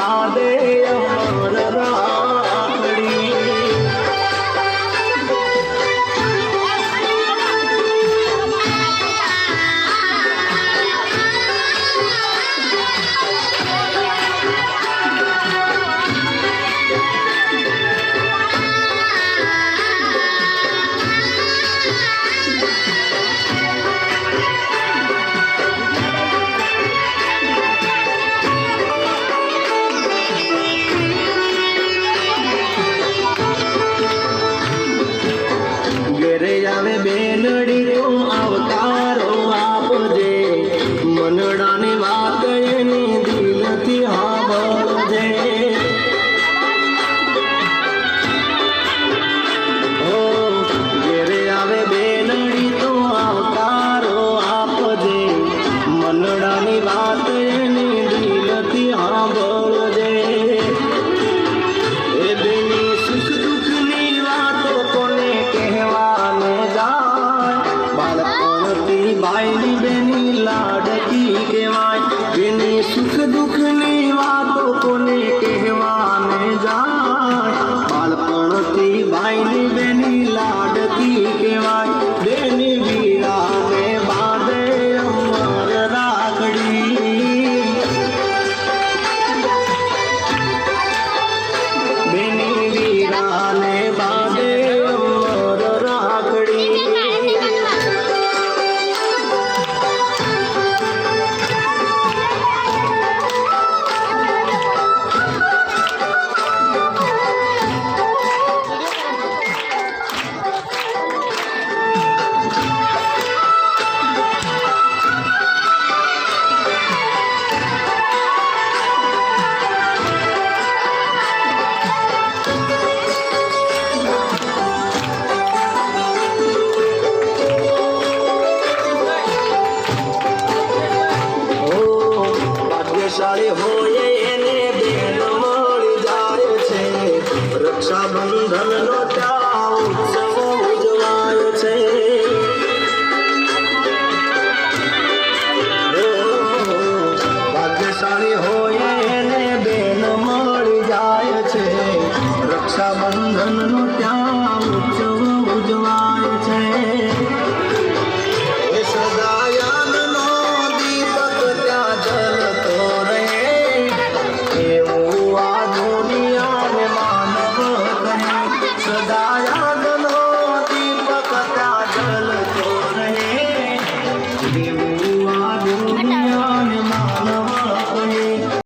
দাদে કહેવાય એની સુખ દુઃખની વાતો કોને કહેવાને ધનનો ત્યાં ઉત્સવ ઉજવાય છે. ભાગ્યશાળી હોય એને બેન મળી જાય છે. રક્ષાબંધનનો ત્યાં ઉત્સવ ઉજવાય છે.